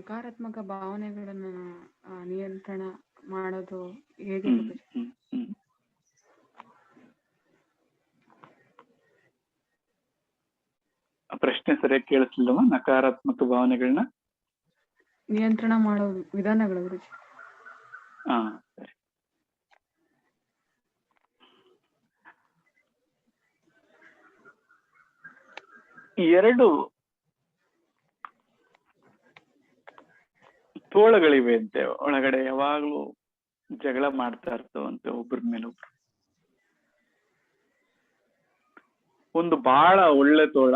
ನಕಾರಾತ್ಮಕ ಭಾವನೆಗಳನ್ನ ನಿಯಂತ್ರಣ ಮಾಡೋದು ಹೇಗೆ ಪ್ರಶ್ನೆ ಸರಿಯಾಗಿ ಕೇಳಿಸ್ಲಿಲ್ಲವ ನಕಾರಾತ್ಮಕ ಭಾವನೆಗಳನ್ನ? ನಿಯಂತ್ರಣ ಮಾಡೋ ವಿಧಾನಗಳು ಗುರುಜಿ. ಹಾ ಸರಿ. ಎರಡು ತೋಳಗಳಿವೆ ಅಂತೆ. ಒಳಗಡೆ ಯಾವಾಗ್ಲೂ ಜಗಳ ಮಾಡ್ತಾ ಇರ್ತವಂತೆ ಒಬ್ರ ಮೇಲೊಬ್ರು ಒಂದು ಬಹಳ ಒಳ್ಳೆ ತೋಳ.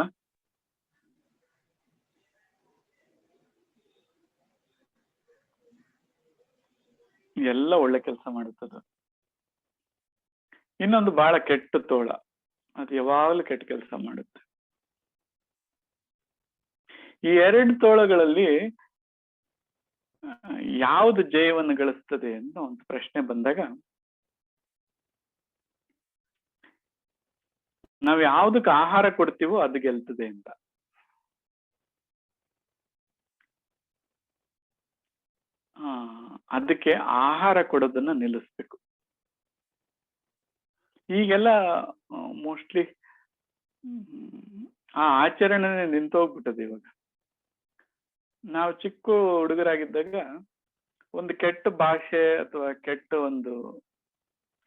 ಎಲ್ಲ ಒಳ್ಳೆ ಕೆಲಸ ಮಾಡುತ್ತದ. ಇನ್ನೊಂದು ಬಹಳ ಕೆಟ್ಟ ತೋಳ. ಅದು ಯಾವಾಗಲೂ ಕೆಟ್ಟ ಕೆಲಸ ಮಾಡುತ್ತೆ. ಈ ಎರಡು ತೋಳಗಳಲ್ಲಿ ಯಾವುದು ಜಯವನ್ನು ಗಳಿಸ್ತದೆ ಅಂತ ಒಂದು ಪ್ರಶ್ನೆ ಬಂದಾಗ, ನಾವ್ ಯಾವ್ದಕ್ಕೆ ಆಹಾರ ಕೊಡ್ತೀವೋ ಅದು ಗೆಲ್ತದೆ ಅಂತ. ಅದಕ್ಕೆ ಆಹಾರ ಕೊಡೋದನ್ನ ನಿಲ್ಲಿಸ್ಬೇಕು. ಈಗೆಲ್ಲ ಮೋಸ್ಟ್ಲಿ ಆ ಆಚರಣೆ ನಿಂತೋಗ್ಬಿಟ್ಟದೆ ಇವಾಗ. ನಾವು ಚಿಕ್ಕ ಹುಡುಗರಾಗಿದ್ದಾಗ ಒಂದು ಕೆಟ್ಟ ಭಾಷೆ ಅಥವಾ ಕೆಟ್ಟ ಒಂದು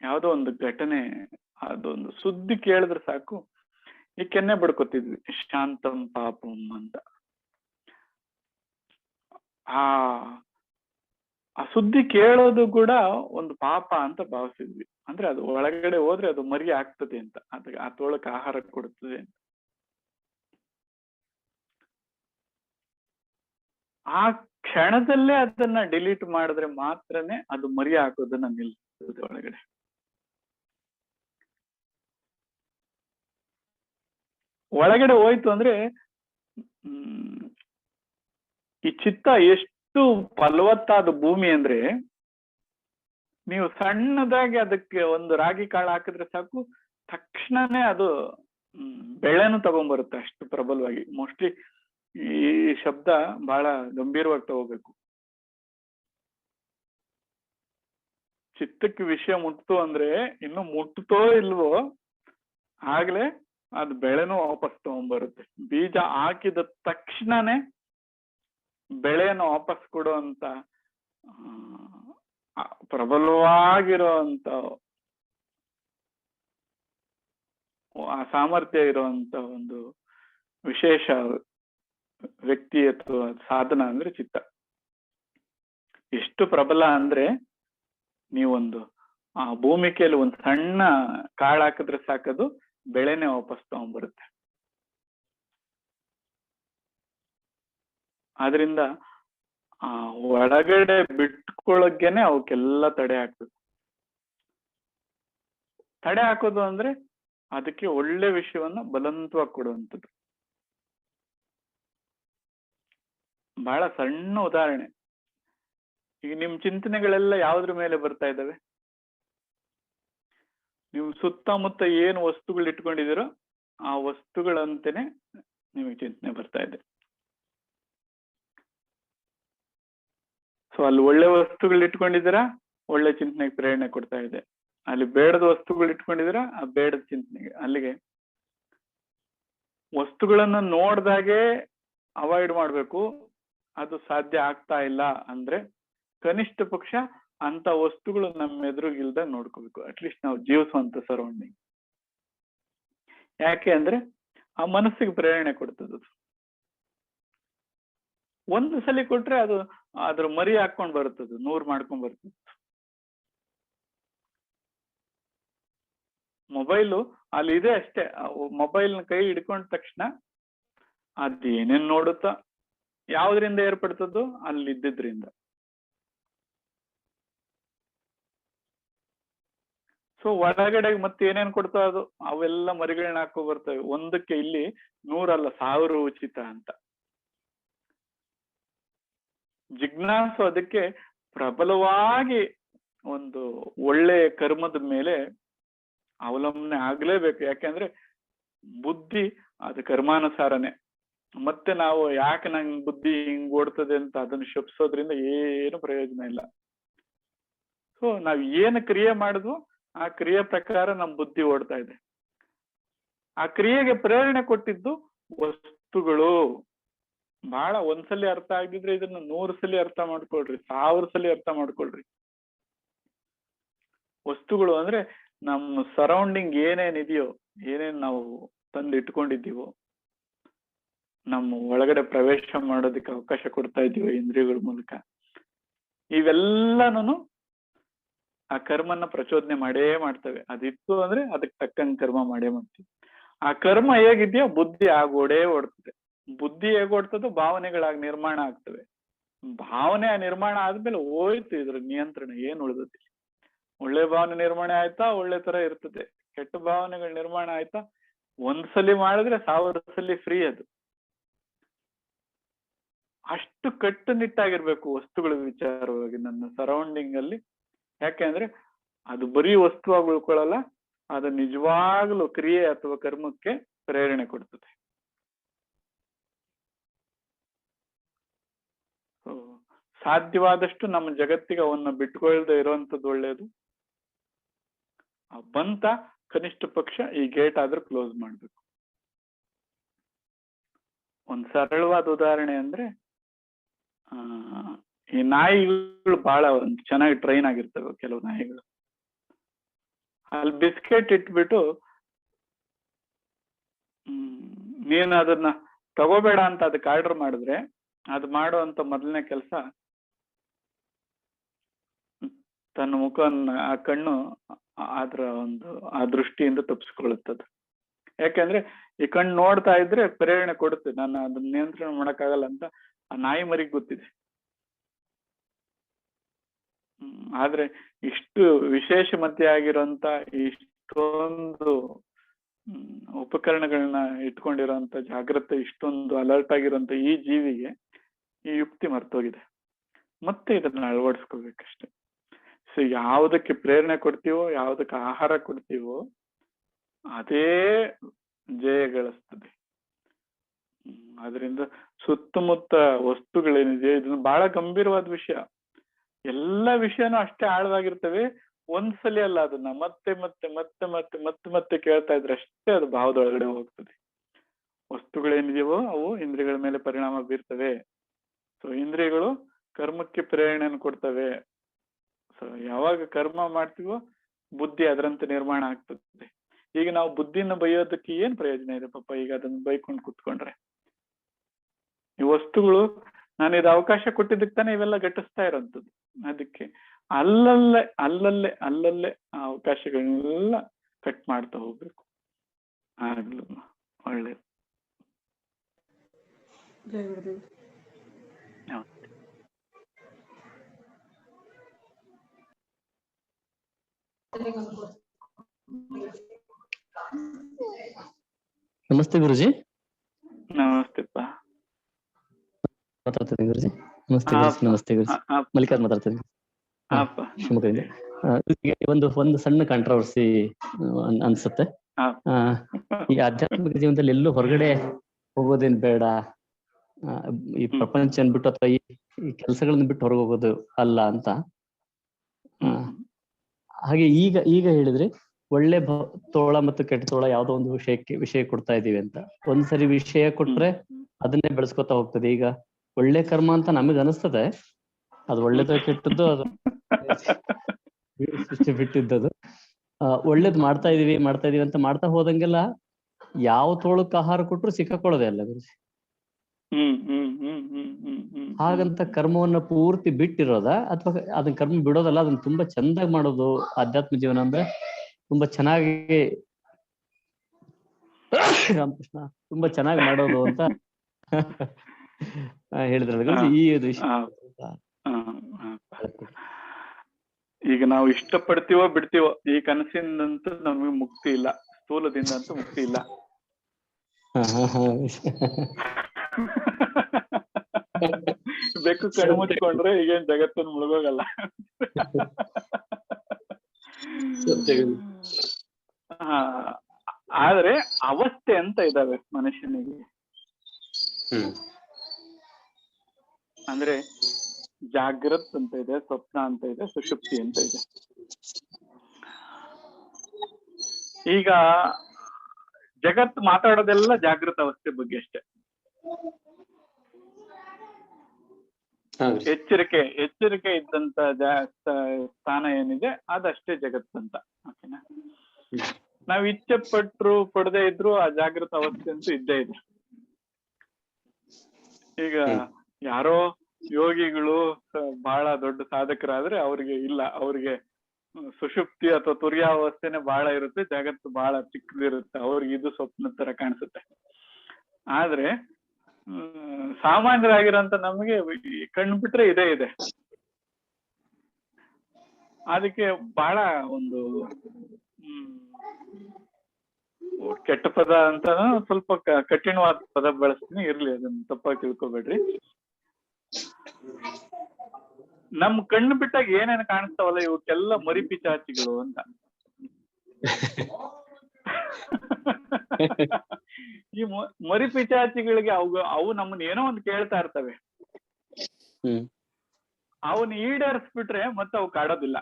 ಯಾವುದೋ ಒಂದು ಘಟನೆ, ಅದೊಂದು ಸುದ್ದಿ ಕೇಳಿದ್ರೆ ಸಾಕು. ಈ ಕೆನ್ನೆ ಬಡ್ಕೋತಿದ್ವಿ, ಶಾಂತಂ ಪಾಪಂ ಅಂತ. ಆ ಆ ಸುದ್ದಿ ಕೇಳೋದು ಕೂಡ ಒಂದು ಪಾಪ ಅಂತ ಭಾವಿಸಿದ್ವಿ. ಅಂದ್ರೆ ಅದು ಒಳಗಡೆ ಹೋದ್ರೆ ಅದು ಮರಿ ಆಗ್ತದೆ ಅಂತ. ಅದ ಆ ತೋಳಕ್ಕೆ ಆಹಾರ ಕೊಡ್ತದೆ ಅಂತ. ಆ ಕ್ಷಣದಲ್ಲೇ ಅದನ್ನ ಡಿಲೀಟ್ ಮಾಡಿದ್ರೆ ಮಾತ್ರನೇ ಅದು ಮರಿ ಹಾಕೋದನ್ನ ನಿಲ್ಲಿಸ್ತದೆ ಒಳಗಡೆ. ಒಳಗಡೆ ಹೋಯ್ತು ಅಂದ್ರೆ ಈ ಚಿತ್ತ ಎಷ್ಟು ಫಲವತ್ತಾದ ಭೂಮಿ ಅಂದ್ರೆ, ನೀವು ಸಣ್ಣದಾಗಿ ಅದಕ್ಕೆ ಒಂದು ರಾಗಿ ಕಾಳು ಹಾಕಿದ್ರೆ ಸಾಕು, ತಕ್ಷಣನೇ ಅದು ಬೆಳೆನು ತಗೊಂಡ್ಬರುತ್ತೆ ಅಷ್ಟು ಪ್ರಬಲವಾಗಿ. ಮೋಸ್ಟ್ಲಿ ಈ ಶಬ್ದ ಬಹಳ ಗಂಭೀರವಾಗಿ ತಗೋಬೇಕು ಚಿತ್ತಕ್ಕೆ ವಿಷಯ ಮುಟ್ತು ಅಂದ್ರೆ ಇನ್ನು ಮುಟ್ತೋ ಇಲ್ವೋ ಆಗ್ಲೇ ಅದ್ ಬೆಳೆನೂ ವಾಪಸ್ ತಗೊಂಡ್ಬರುತ್ತೆ ಬೀಜ ಹಾಕಿದ ತಕ್ಷಣನೇ ಬೆಳೆಯನ್ನು ವಾಪಸ್ ಕೊಡುವಂತ ಪ್ರಬಲವಾಗಿರುವಂತ ಆ ಸಾಮರ್ಥ್ಯ ಇರುವಂತ ಒಂದು ವಿಶೇಷ ವ್ಯಕ್ತಿ ಅಥವಾ ಸಾಧನ ಅಂದ್ರೆ ಚಿತ್ತ. ಎಷ್ಟು ಪ್ರಬಲ ಅಂದ್ರೆ ನೀವೊಂದು ಆ ಭೂಮಿಕೆಯಲ್ಲಿ ಒಂದು ಸಣ್ಣ ಕಾಳು ಹಾಕಿದ್ರೆ ಸಾಕದು, ಬೆಳೆನೆ ವಾಪಸ್ ತಗೊಂಡ್ಬರುತ್ತೆ. ಆದ್ರಿಂದ ಆ ಒಳಗಡೆ ಬಿಟ್ಕೊಳಗೇನೆ ಅವಕ್ಕೆಲ್ಲ ತಡೆ ಹಾಕ್ಬೇಕು. ತಡೆ ಹಾಕೋದು ಅಂದ್ರೆ ಅದಕ್ಕೆ ಒಳ್ಳೆ ವಿಷಯವನ್ನ ಬಲವಂತವಾಗಿ ಕೊಡುವಂಥದ್ದು. ಬಹಳ ಸಣ್ಣ ಉದಾಹರಣೆ. ಈಗ ನಿಮ್ ಚಿಂತನೆಗಳೆಲ್ಲ ಯಾವ್ದ್ರ ಮೇಲೆ ಬರ್ತಾ ಇದ್ದಾವೆ ನೀವು ಸುತ್ತಮುತ್ತ ಏನು ವಸ್ತುಗಳು ಇಟ್ಕೊಂಡಿದ್ದೀರೋ ಆ ವಸ್ತುಗಳಂತೆನೆ ನಿಮಗೆ ಚಿಂತನೆ ಬರ್ತಾ ಇದೆ. ಸೊ ಅಲ್ಲಿ ಒಳ್ಳೆ ವಸ್ತುಗಳು ಇಟ್ಕೊಂಡಿದ್ದೀರಾ? ಒಳ್ಳೆ ಚಿಂತನೆಗೆ ಪ್ರೇರಣೆ ಕೊಡ್ತಾ ಇದೆ. ಅಲ್ಲಿ ಬೇಡದ ವಸ್ತುಗಳು ಇಟ್ಕೊಂಡಿದ್ದೀರಾ? ಆ ಬೇಡದ ಚಿಂತನೆಗೆ, ಅಲ್ಲಿಗೆ. ವಸ್ತುಗಳನ್ನ ನೋಡ್ದಾಗೆ ಅವಾಯ್ಡ್ ಮಾಡ್ಬೇಕು. ಅದು ಸಾಧ್ಯ ಆಗ್ತಾ ಇಲ್ಲ ಅಂದ್ರೆ ಕನಿಷ್ಠ ಪಕ್ಷ ಅಂತ ವಸ್ತುಗಳು ನಮ್ಮ ಎದುರುಗಿಲ್ದ ನೋಡ್ಕೋಬೇಕು. ಅಟ್ಲೀಸ್ಟ್ ನಾವು ಜೀವಿಸುವಂತ ಸರೌಂಡಿಂಗ್ ಯಾಕೆ ಅಂದ್ರೆ ಆ ಮನಸ್ಸಿಗೆ ಪ್ರೇರಣೆ ಕೊಡ್ತದ ಒಂದು ಸಲ ಕೊಟ್ರೆ ಅದು ಅದ್ರ ಮರಿ ಹಾಕೊಂಡ್ ಬರುತ್ತದು ನೂರ್ ಮಾಡ್ಕೊಂಡ್ ಬರ್ತದ. ಮೊಬೈಲು ಅಲ್ಲಿ ಇದೆ ಅಷ್ಟೇ. ಮೊಬೈಲ್ ಕೈ ಹಿಡ್ಕೊಂಡ ತಕ್ಷಣ ಅದ್ ಏನೇನ್ ನೋಡುತ್ತಾ ಯಾವ್ದ್ರಿಂದ ಏರ್ಪಡ್ತದ್ದು? ಅಲ್ಲಿ ಇದ್ದಿದ್ರಿಂದ. ಸೊ ಒಳಗಡೆ ಮತ್ತೆ ಏನೇನ್ ಕೊಡ್ತಾವ ಅದು? ಅವೆಲ್ಲ ಮರಿಗಳನ್ನ ಹಾಕೋ ಬರ್ತವೆ. ಒಂದಕ್ಕೆ ಇಲ್ಲಿ ನೂರಲ್ಲ, ಸಾವಿರ ಉಚಿತ ಅಂತ. ಜಿಜ್ಞಾಸು ಅದಕ್ಕೆ ಪ್ರಬಲವಾಗಿ ಒಂದು ಒಳ್ಳೆ ಕರ್ಮದ ಮೇಲೆ ಅವಲಂಬನೆ ಆಗ್ಲೇಬೇಕು. ಯಾಕೆಂದ್ರೆ ಬುದ್ಧಿ ಅದು ಕರ್ಮಾನುಸಾರನೇ. ಮತ್ತೆ ನಾವು ಯಾಕೆ ನಂಗೆ ಬುದ್ಧಿ ಹಿಂಗ್ ಓಡ್ತದೆ ಅಂತ ಅದನ್ನ ಶಪ್ಸೋದ್ರಿಂದ ಏನು ಪ್ರಯೋಜನ ಇಲ್ಲ. ಸೊ ನಾವ್ ಏನು ಕ್ರಿಯೆ ಮಾಡಿದ್ವು ಆ ಕ್ರಿಯೆ ಪ್ರಕಾರ ನಮ್ ಬುದ್ಧಿ ಓಡ್ತಾ ಇದೆ. ಆ ಕ್ರಿಯೆಗೆ ಪ್ರೇರಣೆ ಕೊಟ್ಟಿದ್ದು ವಸ್ತುಗಳು. ಬಹಳ ಒಂದ್ಸಲಿ ಅರ್ಥ ಆಗಿದ್ರೆ ಇದನ್ನ ನೂರು ಸಲಿ ಅರ್ಥ ಮಾಡ್ಕೊಳ್ರಿ, ಸಾವಿರ ಸಲಿ ಅರ್ಥ ಮಾಡ್ಕೊಳ್ರಿ. ವಸ್ತುಗಳು ಅಂದ್ರೆ ನಮ್ಮ ಸರೌಂಡಿಂಗ್ ಏನೇನಿದೆಯೋ, ಏನೇನ್ ನಾವು ತಂದು ಇಟ್ಕೊಂಡಿದ್ದೀವೋ ನಮ್ಮ ಒಳಗಡೆ ಪ್ರವೇಶ ಮಾಡೋದಕ್ಕೆ ಅವಕಾಶ ಕೊಡ್ತಾ ಇದ್ದೀವಿ ಇಂದ್ರಿಯಗಳ ಮೂಲಕ. ಇವೆಲ್ಲನೂ ಆ ಕರ್ಮನ ಪ್ರಚೋದನೆ ಮಾಡೇ ಮಾಡ್ತವೆ. ಅದಿತ್ತು ಅಂದ್ರೆ ಅದಕ್ಕೆ ತಕ್ಕಂಗ್ ಕರ್ಮ ಮಾಡೇ ಮಾಡ್ತೀವಿ. ಆ ಕರ್ಮ ಹೇಗಿದೆಯೋ ಬುದ್ಧಿ ಆಗೋಡೇ ಓಡ್ತದೆ. ಬುದ್ಧಿ ಹೇಗ್ ಓಡ್ತದೋ ಭಾವನೆಗಳಾಗಿ ನಿರ್ಮಾಣ ಆಗ್ತವೆ. ಭಾವನೆ ಆ ನಿರ್ಮಾಣ ಆದ್ಮೇಲೆ ಹೋಯ್ತು ಇದ್ರ ನಿಯಂತ್ರಣ, ಏನ್ ಉಳಿದತಿ ಒಳ್ಳೆ ಭಾವನೆ ನಿರ್ಮಾಣ ಆಯ್ತಾ, ಒಳ್ಳೆ ತರ ಇರ್ತದೆ. ಕೆಟ್ಟ ಭಾವನೆಗಳ ನಿರ್ಮಾಣ ಆಯ್ತಾ, ಒಂದ್ಸಲಿ ಮಾಡಿದ್ರೆ ಸಾವಿರ ಸಲಿ ಫ್ರೀ ಅದು. ಅಷ್ಟು ಕಟ್ಟುನಿಟ್ಟಾಗಿರ್ಬೇಕು ವಸ್ತುಗಳ ವಿಚಾರವಾಗಿ ನನ್ನ ಸರೌಂಡಿಂಗ್ ಅಲ್ಲಿ. ಯಾಕೆಂದ್ರೆ ಅದು ಬರೀ ವಸ್ತುವಾಗಿ ಉಳ್ಕೊಳ್ಳಲ್ಲ, ಅದು ನಿಜವಾಗ್ಲೂ ಕ್ರಿಯೆ ಅಥವಾ ಕರ್ಮಕ್ಕೆ ಪ್ರೇರಣೆ ಕೊಡ್ತದೆ. ಸಾಧ್ಯವಾದಷ್ಟು ನಮ್ಮ ಜಗತ್ತಿಗೆ ಅವನ್ನ ಬಿಟ್ಕೊಳ್ದೆ ಇರುವಂತದ್ದು ಒಳ್ಳೇದು. ಬಂತ ಕನಿಷ್ಠ ಪಕ್ಷ ಈ ಗೇಟ್ ಆದ್ರೂ ಕ್ಲೋಸ್ ಮಾಡ್ಬೇಕು. ಒಂದ್ ಸರಳವಾದ ಉದಾಹರಣೆ ಅಂದ್ರೆ ಈ ನಾಯಿಗಳು ಬಹಳ ಚೆನ್ನಾಗಿ ಟ್ರೈನ್ ಆಗಿರ್ತವೆ ಕೆಲವು ನಾಯಿಗಳು. ಅಲ್ಲಿ ಬಿಸ್ಕೆಟ್ ಇಟ್ಬಿಟ್ಟು, ಹ್ಮ್, ನೀನು ಅದನ್ನ ತಗೋಬೇಡ ಅಂತ ಅದಕ್ಕೆ ಆರ್ಡರ್ ಮಾಡಿದ್ರೆ, ಅದು ಮಾಡುವಂತ ಮೊದಲನೇ ಕೆಲಸ, ತನ್ನ ಮುಖವನ್ನ, ಆ ಕಣ್ಣು ಅದ್ರ ಒಂದು, ಆ ದೃಷ್ಟಿಯಿಂದ ತಪ್ಪಿಸ್ಕೊಳ್ಳುತ್ತದೆ ಯಾಕೆಂದ್ರೆ ಈ ಕಣ್ ನೋಡ್ತಾ ಇದ್ರೆ ಪ್ರೇರಣೆ ಕೊಡುತ್ತೆ. ನಾನು ಅದನ್ನ ನಿಯಂತ್ರಣ ಮಾಡಕ್ಕಾಗಲ್ಲ ಅಂತ ಆ ನಾಯಿ ಮರಿಗೆ ಗೊತ್ತಿದೆ. ಆದ್ರೆ ಇಷ್ಟು ವಿಶೇಷ ಮತ್ತೆ ಆಗಿರುವಂತ ಇಷ್ಟೊಂದು ಉಪಕರಣಗಳನ್ನ ಇಟ್ಕೊಂಡಿರೋಂತ ಜಾಗ್ರತೆ, ಇಷ್ಟೊಂದು ಅಲರ್ಟ್ ಆಗಿರೋಂತ ಈ ಜೀವಿಗೆ ಈ ಯುಕ್ತಿ ಮರ್ತೋಗಿದೆ. ಮತ್ತೆ ಇದನ್ನ ಅಳವಡಿಸ್ಕೋಬೇಕಷ್ಟೆ. ಸೊ ಯಾವುದಕ್ಕೆ ಪ್ರೇರಣೆ ಕೊಡ್ತೀವೋ, ಯಾವುದಕ್ಕೆ ಆಹಾರ ಕೊಡ್ತೀವೋ ಅದೇ ಜಯ ಗಳಿಸ್ತದೆ. ಅದರಿಂದ ಸುತ್ತಮುತ್ತ ವಸ್ತುಗಳೇನಿದೆ, ಇದನ್ನ ಬಹಳ ಗಂಭೀರವಾದ ವಿಷಯ. ಎಲ್ಲ ವಿಷಯನೂ ಅಷ್ಟೇ ಆಳವಾಗಿರ್ತವೆ. ಒಂದ್ಸಲಿ ಅಲ್ಲ ಅದನ್ನ ಮತ್ತೆ ಮತ್ತೆ ಮತ್ತೆ ಮತ್ತೆ ಮತ್ತೆ ಮತ್ತೆ ಕೇಳ್ತಾ ಇದ್ರೆ ಅಷ್ಟೇ ಅದು ಭಾವದೊಳಗಡೆ ಹೋಗ್ತದೆ. ವಸ್ತುಗಳೇನಿದೆಯೋ ಅವು ಇಂದ್ರಿಯಗಳ ಮೇಲೆ ಪರಿಣಾಮ ಬೀರ್ತವೆ. ಸೊ ಇಂದ್ರಿಯಗಳು ಕರ್ಮಕ್ಕೆ ಪ್ರೇರಣೆಯನ್ನು ಕೊಡ್ತವೆ. ಸೊ ಯಾವಾಗ ಕರ್ಮ ಮಾಡ್ತೀವೋ ಬುದ್ಧಿ ಅದರಂತೆ ನಿರ್ಮಾಣ ಆಗ್ತದೆ. ಈಗ ನಾವು ಬುದ್ಧಿನ ಬೈಯೋದಕ್ಕೆ ಏನ್ ಪ್ರಯೋಜನ ಇದೆ ಪಾಪ? ಈಗ ಅದನ್ನ ಬೈಕೊಂಡು ಕುತ್ಕೊಂಡ್ರೆ. ಈ ವಸ್ತುಗಳು ನಾನು ಇದು ಅವಕಾಶ ಕೊಟ್ಟಿದ್ದಕ್ಕೆ ತಾನೇ ಇವೆಲ್ಲ ಘಟಿಸ್ತಾ ಇರೋಂಥದ್ದು. ಅದಕ್ಕೆ ಅಲ್ಲಲ್ಲೇ ಅಲ್ಲಲ್ಲೇ ಅಲ್ಲಲ್ಲೇ ಆ ಅವಕಾಶಗಳನ್ನೆಲ್ಲ ಕಟ್ ಮಾಡ್ತಾ ಹೋಗ್ಬೇಕು. ಆಗ್ಲು ಒಳ್ಳೆ. Thank ಗುರುದೇವ್. ನಮಸ್ತೆ ಗುರುಜಿ. ನಮಸ್ತೆಪ್ಪ ಮಾತಾಡ್ತೀನಿ ಗುರುಜಿ? ನಮಸ್ತೆ ಗುರುಜಿ ನಮಸ್ತೆ ಗುರುಜಿ. ಮಲ್ಲಿಕಾರ್ ಮಾತಾಡ್ತೀನಿ ಶಿವಮೊಗ್ಗದಿಂದ. ಒಂದು ಒಂದು ಸಣ್ಣ ಕಾಂಟ್ರವರ್ಸಿ ಅನ್ಸುತ್ತೆ. ಈ ಆಧ್ಯಾತ್ಮಿಕ ಜೀವನದಲ್ಲಿ ಎಲ್ಲೂ ಹೊರಗಡೆ ಹೋಗೋದೇನ್ ಬೇಡ. ಈ. ಪ್ರಪಂಚ ಅನ್ಬಿಟ್ಟು ಅಥವಾ ಈ ಈ ಕೆಲಸಗಳನ್ನ ಬಿಟ್ಟು ಹೊರಗೆ ಹೋಗೋದು ಅಲ್ಲ ಅಂತ. ಹಾಗೆ ಈಗ ಈಗ ಹೇಳಿದ್ರಿ ಒಳ್ಳೆ ಭ- ತೋಳ ಮತ್ತು ಕೆಟ್ಟ ತೋಳ ಯಾವ್ದೋ ಒಂದು ವಿಷಯಕ್ಕೆ ವಿಷಯ ಕೊಡ್ತಾ ಇದೀವಿ ಅಂತ. ಒಂದ್ಸರಿ ವಿಷಯ ಕೊಟ್ರೆ ಅದನ್ನೇ ಬೆಳೆಸ್ಕೊತಾ ಹೋಗ್ತದೆ. ಈಗ ಒಳ್ಳೆ ಕರ್ಮ ಅಂತ ನಮಗ್ ಅನಿಸ್ತದೆ. ಅದು ಒಳ್ಳೇದು ಕೆಟ್ಟದ್ದು ಅದು ಸೃಷ್ಟಿ ಬಿಟ್ಟಿದ್ದದು. ಆ, ಒಳ್ಳೇದ್ ಮಾಡ್ತಾ ಇದೀವಿ ಮಾಡ್ತಾ ಇದೀವಿ ಅಂತ ಮಾಡ್ತಾ ಹೋದಂಗೆಲ್ಲ ಯಾವ ತೋಳಕ್ಕೆ ಆಹಾರ ಕೊಟ್ರು ಸಿಕ್ಕಾಕೊಳ್ಳೋದೇ ಅಲ್ಲ ಗುರುಜಿ. ಹ್ಮ್ ಹ್ಮ್ ಹ್ಮ್ ಹ್ಮ್ ಹ್ಮ್ ಹ್ಮ್. ಹಾಗಂತ ಕರ್ಮವನ್ನ ಪೂರ್ತಿ ಬಿಟ್ಟಿರೋದ? ಅಥವಾ ಅದನ್ನ ಕರ್ಮ ಬಿಡೋದಲ್ಲ ಅದನ್ನ ತುಂಬಾ ಚಂದಾಗಿ ಮಾಡೋದು ಆಧ್ಯಾತ್ಮ ಜೀವನ ಅಂದ್ರೆ? ತುಂಬಾ ಚೆನ್ನಾಗಿ ರಾಮಕೃಷ್ಣ ತುಂಬಾ ಚೆನ್ನಾಗಿ ಮಾಡೋದು ಅಂತ ಹೇಳಿದ್ರಲ್ಲ ಈ ವಿಷಯ. ಈಗ ನಾವು ಇಷ್ಟಪಡ್ತೀವೋ ಬಿಡ್ತೀವೋ ಈ ಕನಸಿನಂತೂ ನಮಗೆ ಮುಕ್ತಿ ಇಲ್ಲ ಸ್ಥೂಲದಿಂದ ಅಂತೂ ಮುಕ್ತಿ ಇಲ್ಲ. ಬೆಕ್ಕು ಕಡಿಮೆ ಮುಚ್ಕೊಂಡ್ರೆ ಈಗೇನ್ ಜಗತ್ತನ್ನು ಮುಳುಗೋಗಲ್ಲ. ಆದ್ರೆ ಅವಸ್ಥೆ ಅಂತ ಇದಾವೆ ಮನುಷ್ಯನಿಗೆ. ಅಂದ್ರೆ ಜಾಗೃತ್ ಅಂತ ಇದೆ ಸ್ವಪ್ನ ಅಂತ ಇದೆ ಸುಷುಪ್ತಿ ಅಂತ ಇದೆ. ಈಗ ಜಗತ್ ಮಾತಾಡೋದೆಲ್ಲ ಜಾಗೃತ ಅವಸ್ಥೆ ಬಗ್ಗೆ ಅಷ್ಟೇ. ಎಚ್ಚರಿಕೆ ಎಚ್ಚರಿಕೆ ಇದ್ದಂತ ಸ್ಥಾನ ಏನಿದೆ ಅದಷ್ಟೇ ಜಗತ್ತಂತ ಓಕೆನಾ ನಾವ್ ಇಚ್ಛೆ ಪಟ್ರು ಪಡದೆ ಇದ್ರು ಆ ಜಾಗೃತ ಅವಸ್ಥೆ ಅಂತೂ ಇದ್ದೇ ಇದೆ. ಈಗ. ಯಾರೋ ಯೋಗಿಗಳು ಬಹಳ ದೊಡ್ಡ ಸಾಧಕರಾದ್ರೆ ಅವ್ರಿಗೆ ಇಲ್ಲ ಅವ್ರಿಗೆ ಸುಷುಪ್ತಿ ಅಥವಾ ತುರ್ಯಾವಸ್ಥೆನೆ ಬಹಳ ಇರುತ್ತೆ ಜಗತ್ತು ಬಹಳ ಚಿಕ್ಕದಿರುತ್ತೆ ಅವ್ರಿಗೆ ಇದು ಸ್ವಪ್ನ ತರ ಕಾಣಿಸುತ್ತೆ. ಆದ್ರೆ ಹ್ಮ್, ಸಾಮಾನ್ಯರಾಗಿರೋಂತ ನಮಗೆ ಕಣ್ಣು ಬಿಟ್ರೆ ಇದೇ ಇದೆ. ಅದಕ್ಕೆ ಬಹಳ ಒಂದು ಕೆಟ್ಟ ಪದ ಅಂತ ಸ್ವಲ್ಪ ಕಠಿಣವಾದ ಪದ ಬಳಸ್ತೀನಿ ಇರ್ಲಿ ಅದನ್ನ ತಪ್ಪಾಗಿ ತಿಳ್ಕೊಬೇಡ್ರಿ. ನಮ್ ಕಣ್ಣು ಬಿಟ್ಟಾಗ ಏನೇನ್ ಕಾಣಿಸ್ತಾವಲ್ಲ ಇವಕ್ಕೆಲ್ಲ ಮರಿ ಪಿಚಾಚಿಗಳು ಅಂತ. ಈ ಮರಿ ಪಿಚಾಚಿಗಳಿಗೆ ಅವು ಅವು ನಮ್ಮನ್ನ ಏನೋ ಒಂದು ಕೇಳ್ತಾ ಇರ್ತವೆ. ಅವನ್ ಈಡೇರಿಸ್ಬಿಟ್ರೆ ಮತ್ತೆ ಅವು ಕಾಡೋದಿಲ್ಲ.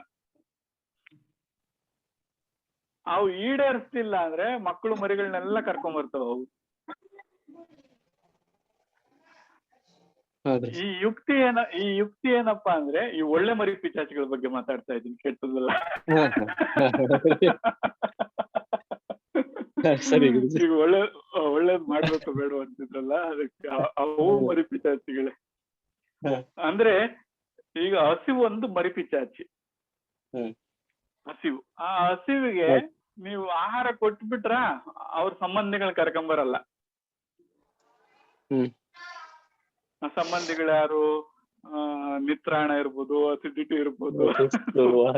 ಅವು ಈಡೇರಿಸ್ತಿಲ್ಲ ಅಂದ್ರೆ ಮಕ್ಕಳು ಮರಿಗಳನ್ನೆಲ್ಲ ಕರ್ಕೊಂಡ್ ಬರ್ತಾವ ಅವು ಈ ಯುಕ್ತಿ ಏನ ಈ ಯುಕ್ತಿ ಏನಪ್ಪಾ ಅಂದ್ರೆ ಈ ಒಳ್ಳೆ ಮರಿ ಪಿಚಾಚಿಗಳ ಬಗ್ಗೆ ಮಾತಾಡ್ತಾ ಇದ್ದೀನಿ ಕೆಟ್ಟದಲ್ಲ ಸರಿ. ಈಗ ಒಳ್ಳೆ ಒಳ್ಳೇದ್ ಮಾಡ್ಬೇಕು ಬೇಡ ಅಂತಿದ್ರಲ್ಲ? ಅದಕ್ಕೆ ಅವು ಮರಿ ಪಿಚಾಚಿಗಳೇ ಅಂದ್ರೆ ಈಗ ಹಸಿವು ಒಂದು ಮರಿ ಪಿಚಾಚಿ ಹಸಿವು. ಆ ಹಸಿವಿಗೆ ನೀವು ಆಹಾರ ಕೊಟ್ಬಿಟ್ರ ಅವ್ರ ಸಂಬಂಧಿಗಳ ಕರ್ಕೊಂಬರಲ್ಲ. ಆ ಸಂಬಂಧಿಗಳು ಯಾರು? ಆ ನಿತ್ರಾಣ ಇರ್ಬೋದು ಅಸಿಡಿಟಿ ಇರ್ಬೋದು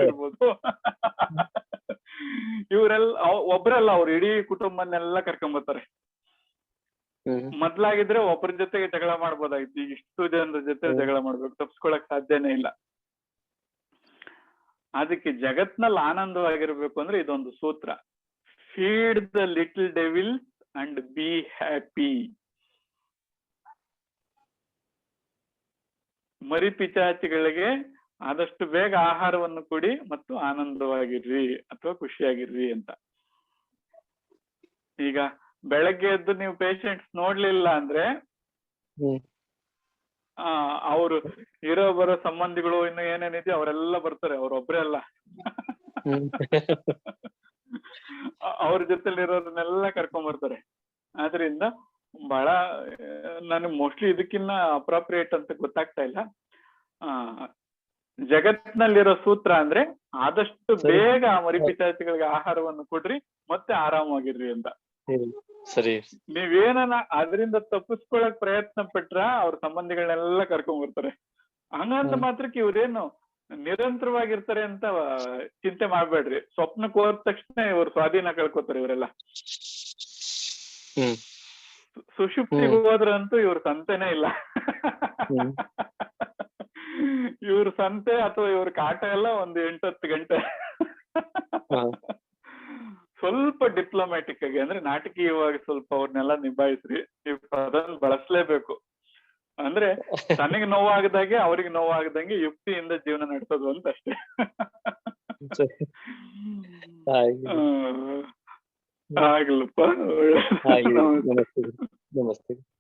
ಇರ್ಬೋದು. ಇವರೆಲ್ಲ ಒಬ್ರಲ್ಲ ಅವ್ರ ಇಡೀ ಕುಟುಂಬನೆಲ್ಲ ಕರ್ಕೊಂಬರ್ತಾರೆ ಬರ್ತಾರೆ. ಮೊದ್ಲಾಗಿದ್ರೆ ಒಬ್ಬರ ಜೊತೆಗೆ ಜಗಳ ಮಾಡ್ಬೋದಾಗಿತ್ತು. ಈಗ ಇಷ್ಟು ಜನರ ಜೊತೆ ಜಗಳ ಮಾಡ್ಬೇಕು. ತಪ್ಸ್ಕೊಳಕ್ ಸಾಧ್ಯನೇ ಇಲ್ಲ. ಅದಕ್ಕೆ ಜಗತ್ನಲ್ಲಿ ಆನಂದವಾಗಿರ್ಬೇಕು ಅಂದ್ರೆ ಇದೊಂದು ಸೂತ್ರ. Feed the little devil and be happy ಮರಿ ಪಿಚಾಚಿಗಳಿಗೆ ಆದಷ್ಟು ಬೇಗ ಆಹಾರವನ್ನು ಕೊಡಿ ಮತ್ತು ಆನಂದವಾಗಿರ್ರಿ ಅಥವಾ ಖುಷಿಯಾಗಿರ್ರಿ ಅಂತ. ಈಗ ಬೆಳಗ್ಗೆ ಎದ್ದು ನೀವು ಪೇಷಂಟ್ಸ್ ನೋಡ್ಲಿಲ್ಲ ಅಂದ್ರೆ ಆ ಅವರು ಇರೋ ಬರೋ ಸಂಬಂಧಿಗಳು ಇನ್ನು ಏನೇನಿದೆ ಅವರೆಲ್ಲ ಬರ್ತಾರೆ ಅವ್ರೊಬ್ರೆ ಅಲ್ಲ. ಅವ್ರ ಜೊತೆಲಿ ಇರೋದನ್ನೆಲ್ಲ ಕರ್ಕೊಂಡ್ ಬರ್ತಾರೆ. ಆದ್ರಿಂದ ಬಹಳ ನನಗೆ ಮೋಸ್ಟ್ಲಿ ಇದಕ್ಕಿನ್ನ ಅಪ್ರಾಪ್ರಿಯೇಟ್ ಅಂತ ಗೊತ್ತಾಗ್ತಾ ಇಲ್ಲ. ಆ ಜಗತ್ನಲ್ಲಿರೋ ಸೂತ್ರ ಅಂದ್ರೆ ಆದಷ್ಟು ಬೇಗ ಆ ಮರಿ ಪಿಚಾಚಿಗಳಿಗೆ ಆಹಾರವನ್ನು ಕೊಡ್ರಿ ಮತ್ತೆ ಆರಾಮವಾಗಿರ್ರಿ ಅಂತ. ಸರಿ ನೀವೇನ ಅದರಿಂದ ತಪ್ಪಿಸ್ಕೊಳಕ್ ಪ್ರಯತ್ನ ಪಟ್ರ ಅವ್ರ ಸಂಬಂಧಿಗಳನ್ನೆಲ್ಲ ಕರ್ಕೊಂಡ್ ಬರ್ತಾರೆ ಹಂಗಂತ. ಮಾತ್ರಕ್ಕೆ ಇವ್ರೇನು ನಿರಂತರವಾಗಿರ್ತಾರೆ ಅಂತ ಚಿಂತೆ ಮಾಡ್ಬೇಡ್ರಿ ಸ್ವಪ್ನ ಹೋದ ತಕ್ಷಣ ಇವ್ರು ಸ್ವಾಧೀನ ಕಳ್ಕೊತಾರೆ ಇವರೆಲ್ಲ ಸುಷುಪ್ತಿಗೆ ಹ್ಮ್. ಹೋದ್ರಂತೂ ಇವ್ರ ಸಂತೆನೇ ಇಲ್ಲ. ಇವ್ರ ಸಂತೆ ಅಥವಾ ಇವ್ರ ಕಾಟ ಎಲ್ಲ ಒಂದು ಎಂಟತ್ತು ಗಂಟೆ. ಸ್ವಲ್ಪ ಡಿಪ್ಲೊಮ್ಯಾಟಿಕ್ ಆಗಿ ಅಂದ್ರೆ ನಾಟಕೀಯವಾಗಿ ಸ್ವಲ್ಪ ಅವ್ರನ್ನೆಲ್ಲ ನಿಭಾಯಿಸ್ರಿ. ಈ ಪದನ್ ಬಳಸ್ಲೇಬೇಕು. ಅಂದ್ರೆ ತನಗೆ ನೋವಾಗದಾಗೆ ಅವ್ರಿಗೆ ನೋವಾಗದಂಗೆ ಯುಕ್ತಿಯಿಂದ ಜೀವನ ನಡೆಸೋದು ಅಂತ ಅಷ್ಟೇ. ಆಗ್ಲಪ್ಪ. ನಮಸ್ತೆ.